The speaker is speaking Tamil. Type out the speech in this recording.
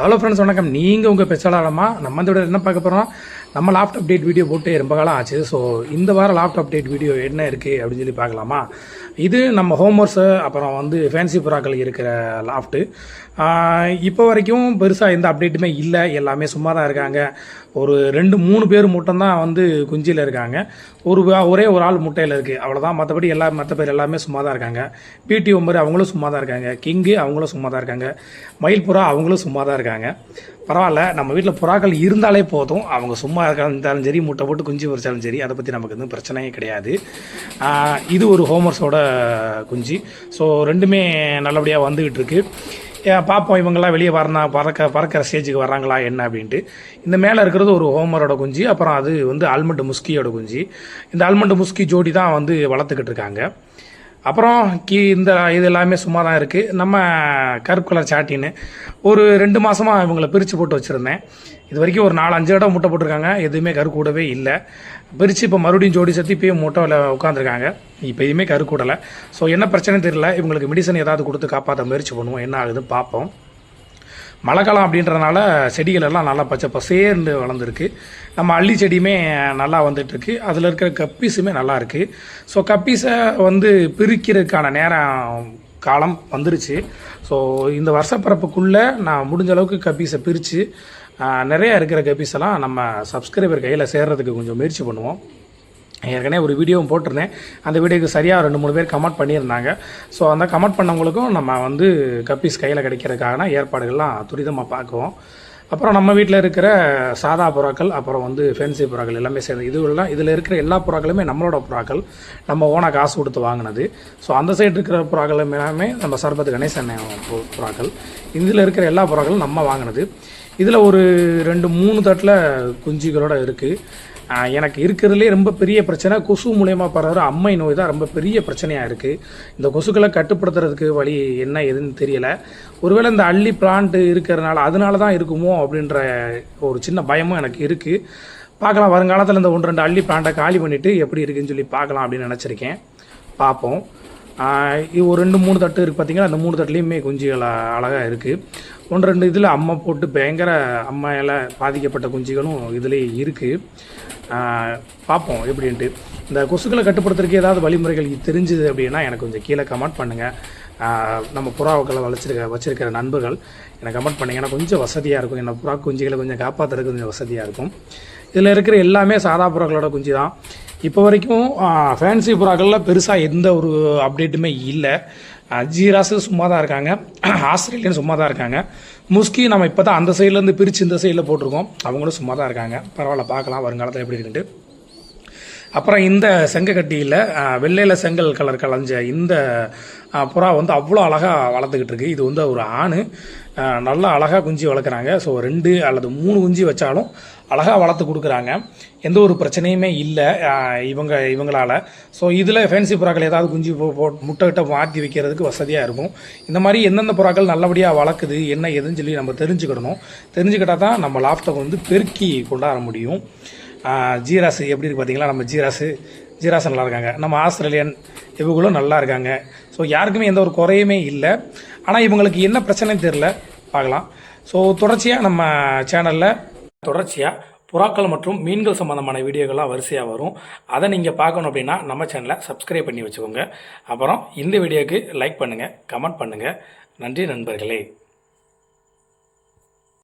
ஹலோ ஃப்ரெண்ட்ஸ் வணக்கம். நீங்கள் உங்கள் பெச்சாளமா நம்ம இந்த விட என்ன பார்க்க போகிறோம் நம்ம லாப்ட் அப்டேட் வீடியோ போட்டு ரொம்ப காலம் ஆச்சு. ஸோ இந்த வாரம் லாப்ட் அப்டேட் வீடியோ என்ன இருக்குது அப்படின்னு சொல்லி பார்க்கலாமா? இது நம்ம ஹோம்ஒர்க்ஸு அப்புறம் வந்து ஃபேன்சி புறாக்கள் இருக்கிற லாஃப்ட்டு இப்போ வரைக்கும் பெருசாக எந்த அப்டேட்டுமே இல்லை. எல்லாமே சும்மா தான் இருக்காங்க. ஒரு ரெண்டு மூணு பேர் மட்டும்தான் வந்து குஞ்சியில் இருக்காங்க. ஒரு ஒரே ஒரு ஆள் முட்டையில் இருக்குது அவ்வளோதான் மற்றபடி எல்லா மற்ற பேர் எல்லாமே சும்மா தான் இருக்காங்க பிடி ஒம்பர் அவங்களும் சும்மா தான் இருக்காங்க. கிங்கு அவங்களும் சும்மா தான் இருக்காங்க. மயில் புறா அவங்களும் சும்மா தான் இருக்காங்க. பரவாயில்ல நம்ம வீட்டில் புறாக்கள் இருந்தாலே போதும். அவங்க சும்மா இருந்தாலும் சரி முட்டை போட்டு குஞ்சு பறிச்சாலும் சரி அதை பற்றி நமக்கு எதுவும் பிரச்சனையே கிடையாது. இது ஒரு ஹோமர்ஸோட குஞ்சு. ஸோ ரெண்டுமே நல்லபடியாக வந்துக்கிட்டு இருக்கு. ஏன் பார்ப்போம் இவங்கெல்லாம் வெளியே வரனா பறக்க பறக்கிற ஸ்டேஜுக்கு வர்றாங்களா என்ன அப்படின்ட்டு. இந்த மேலே இருக்கிறது ஒரு ஹோமரோட குஞ்சு அப்புறம் அது வந்து ஆல்மண்ட் முஸ்கியோட குஞ்சு. இந்த ஆல்மண்ட் முஸ்கி ஜோடி தான் வந்து வளர்த்துக்கிட்டு இருக்காங்க. அப்புறம் கீ இந்த இது எல்லாமே சும்மா தான் இருக்குது நம்ம கருப்பு கலர் சாட்டின்னு ஒரு ரெண்டு மாதமாக இவங்களை பிரித்து போட்டு வச்சுருந்தேன். இது வரைக்கும் ஒரு நாலு அஞ்சு இடம் முட்டை போட்டிருக்காங்க. எதுவுமே கரு கூடவே இல்லை. பிரித்து இப்போ மறுபடியும் ஜோடி சேர்த்து இப்போயும் முட்டையில் உட்காந்துருக்காங்க இப்போ எதுவுமே கரு கூடலை. ஸோ என்ன பிரச்சனைன்னு தெரியல. இவங்களுக்கு மெடிசன் ஏதாவது கொடுத்து காப்பாற்ற முயற்சி பண்ணுவோம். என்ன ஆகுதுன்னு பார்ப்போம். மழைக்காலம் அப்படின்றதுனால செடிகள் எல்லாம் நல்லா பச்சை பசேர்ந்து வளர்ந்துருக்கு. நம்ம அள்ளி செடியுமே நல்லா வந்துட்டுருக்கு. அதில் இருக்கிற கப்பீஸுமே நல்லா இருக்குது ஸோ கப்பீஸை வந்து பிரிக்கிறதுக்கான நேரம் காலம் வந்துருச்சு. ஸோ இந்த வருஷப்பரப்புக்குள்ளே நான் முடிஞ்ச அளவுக்கு கப்பீஸை பிரித்து நிறையா இருக்கிற கப்பீஸெல்லாம் நம்ம சப்ஸ்கிரைபர் கையில் சேர்றதுக்கு கொஞ்சம் முயற்சி பண்ணுவோம். ஏற்கனவே ஒரு வீடியோவும் போட்டிருந்தேன். அந்த வீடியோக்கு சரியாக ரெண்டு மூணு பேர் கமெண்ட் பண்ணியிருந்தாங்க. ஸோ அந்த கமெண்ட் பண்ணவங்களுக்கும் நம்ம வந்து கப்பீஸ் கையில் கிடைக்கிறதுக்கான ஏற்பாடுகள்லாம் துரிதமாக பார்க்குவோம். அப்புறம் நம்ம வீட்டில் இருக்கிற சாதா புறாக்கள் அப்புறம் வந்து ஃபேன்சி புறாக்கள் எல்லாமே சேர்ந்து இதுவெல்லாம் இதில் இருக்கிற எல்லா புறாக்களுமே நம்மளோட புறாக்கள். நம்ம ஓனாக காசு கொடுத்து வாங்கினது. ஸோ அந்த சைடு இருக்கிற புறாக்கள் எல்லாமே நம்ம சர்பத் கணேசன் புறாக்கள். இதில் இருக்கிற எல்லா புறாக்களும் நம்ம வாங்கினது. இதில் ஒரு ரெண்டு மூணு தட்டில் குஞ்சுகளோட இருக்குது எனக்கு இருக்கிறதுலே ரொம்ப பெரிய பிரச்சனை. கொசு மூலயமா பரவுற அம்மை நோய் தான் ரொம்ப பெரிய பிரச்சனையாக இருக்குது இந்த கொசுக்களை கட்டுப்படுத்துறதுக்கு வழி என்ன எதுன்னு தெரியலை. ஒருவேளை இந்த அள்ளி பிளான்ட்டு இருக்கிறதுனால அதனால தான் இருக்குமோ அப்படின்ற ஒரு சின்ன பயமும் எனக்கு இருக்குது பார்க்கலாம் வருங்காலத்தில் இந்த ஒன்று ரெண்டு அள்ளி பிளான்ட்டை காலி பண்ணிவிட்டு எப்படி இருக்குன்னு சொல்லி பார்க்கலாம் அப்படின்னு நினச்சிருக்கேன். பார்ப்போம். ஒரு ரெண்டு மூணு தட்டு இருக்குது பார்த்தீங்கன்னா அந்த மூணு தட்டுலேயுமே குஞ்சுகள் அழகாக இருக்குது ஒன்று ரெண்டு இதில் அம்மை போட்டு பயங்கர அம்மையால் பாதிக்கப்பட்ட குஞ்சுகளும் இதுலேயே இருக்குது பார்ப்போம் எப்படின்ட்டு. இந்த கொசுக்களை கட்டுப்படுத்துறதுக்கு ஏதாவது வழிமுறைகள் தெரிஞ்சுது அப்படின்னா எனக்கு கொஞ்சம் கீழே கமெண்ட் பண்ணுங்கள் நம்ம புறாக்களை வளர்ச்சிருக்க வச்சுருக்கிற நண்பர்கள் எனக்கு கமெண்ட் பண்ணிங்கன்னா கொஞ்சம் வசதியாக இருக்கும். என்னை புறா குஞ்சுகளை கொஞ்சம் காப்பாற்றுறதுக்கு கொஞ்சம் வசதியாக இருக்கும். இதில் இருக்கிற எல்லாமே சாதா புறாக்களோட குஞ்சு தான் இப்போ வரைக்கும் ஃபேன்சி புறாக்களில் பெருசாக எந்த ஒரு அப்டேட்டுமே இல்லை. ஜீராஸு சும்மா தான் இருக்காங்க. ஆஸ்திரேலியன் சும்மா தான் இருக்காங்க. முஸ்கி நம்ம இப்போ தான் அந்த சைட்லேருந்து பிரித்து இந்த சைடில் போட்டிருக்கோம். அவங்களும் சும்மா தான் இருக்காங்க. பரவாயில்ல பார்க்கலாம். வருங்காலத்தில் எப்படி இருக்குன்ட்டு. அப்புறம் இந்த செங்கக்கட்டியில் வெள்ளையில் செங்கல் கலர் கலைஞ்ச இந்த புறா வந்து அவ்வளோ அழகாக வளர்த்துக்கிட்டு இருக்கு. இது வந்து ஒரு ஆண். நல்லா அழகாக குஞ்சு வளர்க்குறாங்க. ஸோ ரெண்டு அல்லது மூணு குஞ்சு வச்சாலும் அழகாக வளர்த்து கொடுக்குறாங்க. எந்த ஒரு பிரச்சனையுமே இல்லை. இவங்க இவங்களால. ஸோ இதில் ஃபேன்சி புறாக்கள் ஏதாவது குஞ்சு போ போ மாற்றி வைக்கிறதுக்கு வசதியாக இருக்கும். இந்த மாதிரி எந்தெந்த புறாக்கள் நல்லபடியாக வளர்க்குது என்ன ஏதுன்னு சொல்லி நம்ம தெரிஞ்சுக்கிடணும். தெரிஞ்சுக்கிட்டா தான் நம்ம லாஃப்ட்டை வந்து பெருக்கி கொண்டாட முடியும். ஜீராசு எப்படி இருக்கு பார்த்தீங்களா நம்ம ஜீராசு ஜீராசு நல்லா இருக்காங்க. நம்ம ஆஸ்திரேலியன் இவங்களும் நல்லா இருக்காங்க. ஸோ யாருக்குமே எந்த ஒரு குறையுமே இல்லை. ஆனால் இவங்களுக்கு என்ன பிரச்சனைன்னு தெரில பார்க்கலாம். ஸோ தொடர்ச்சியாக நம்ம சேனலில் தொடர்ச்சியாக புறாக்கள் மற்றும் மீன்கள் சம்மந்தமான வீடியோகள்லாம் வரிசையாக வரும். அதை நீங்கள் பார்க்கணும் அப்படின்னா நம்ம சேனலை சப்ஸ்கிரைப் பண்ணி வச்சுக்கோங்க. அப்புறம் இந்த வீடியோக்கு லைக் பண்ணுங்கள் கமெண்ட் பண்ணுங்கள் நன்றி நண்பர்களே.